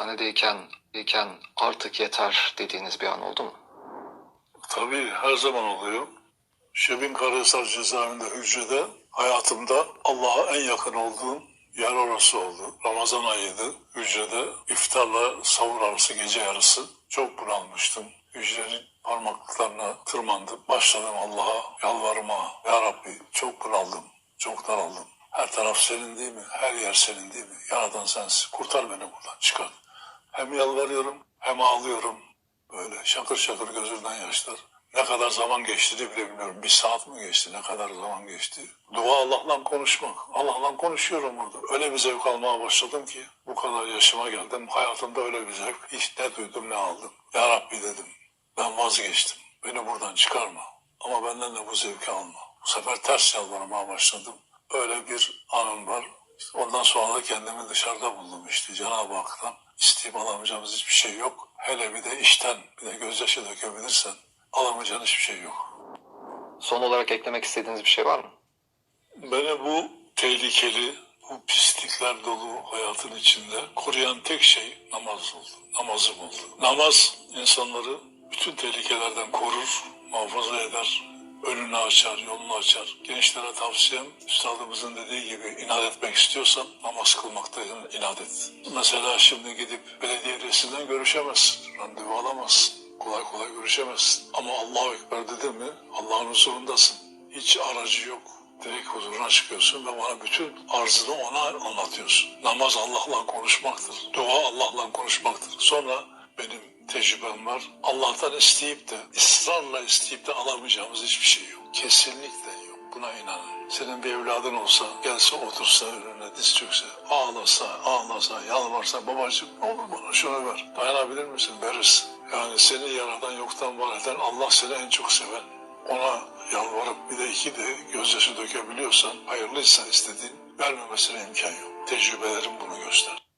Hanedeyken, iken artık yeter dediğiniz bir an oldu mu? Tabii her zaman oluyor. Şebin Karahisar cezaevinde hücrede hayatımda Allah'a en yakın olduğum yer orası oldu. Ramazan ayıydı. Hücrede iftarla sahur arası gece yarısı çok bunalmıştım. Hücrenin parmaklıklarına tırmandım. Başladım Allah'a yalvarma. Ya Rabbi çok bunaldım. Çok daraldım. Her taraf senin değil mi? Her yer senin değil mi? Yaradan sensin. Kurtar beni. Çıkar. Hem yalvarıyorum hem ağlıyorum. Böyle şakır şakır gözümden yaşlar. Ne kadar zaman geçtiğini bile bilmiyorum. Bir saat mi geçti? Ne kadar zaman geçti? Dua Allah'la konuşmak. Allah'la konuşuyorum orada. Öyle bir zevk almaya başladım ki bu kadar yaşıma geldim. Hayatımda öyle bir zevk hiç ne duydum ne aldım. Ya Rabbi dedim. Ben vazgeçtim. Beni buradan çıkarma. Ama benden de bu zevki alma. Bu sefer ters yalvarmaya başladım. Öyle bir anım var. Ondan sonra da kendimi dışarıda buldum işte Cenab-ı Hak'tan. İsteyip alamayacağımız hiçbir şey yok. Hele bir de işten bir de gözyaşı dökebilirsen alamayacağın hiçbir şey yok. Son olarak eklemek istediğiniz bir şey var mı? Beni bu tehlikeli, bu pislikler dolu hayatın içinde koruyan tek şey namaz oldu. Namazım oldu. Namaz insanları bütün tehlikelerden korur, muhafaza eder, önünü açar, yolunu açar. Gençlere tavsiyem, üstadımızın dediği gibi inat etmek istiyorsan namaz kılmakta inat et. Mesela şimdi gidip belediye reisinden görüşemezsin, randevu alamazsın. Kolay kolay görüşemezsin. Ama Allahu Ekber dedin mi Allah'ın huzurundasın. Hiç aracı yok. Direkt huzuruna çıkıyorsun ve bana bütün arzını ona anlatıyorsun. Namaz Allah'la konuşmaktır. Dua Allah'la konuşmaktır. Sonra benim tecrübem var. Allah'tan isteyip de ısrarla isteyip de alamayacağımız hiçbir şey yok. Kesinlikle yok. Buna inanın. Senin bir evladın olsa, gelse otursa önüne diz çökse, ağlasa, ağlasa, yalvarsa, babacığım ne olur bana şunu ver. Dayanabilir misin? Verirsin. Yani seni yaradan yoktan var eden Allah seni en çok seven. Ona yalvarıp bir de iki de gözyaşı dökebiliyorsan, hayırlıysa istediğin vermemesine imkan yok. Tecrübelerim bunu göster.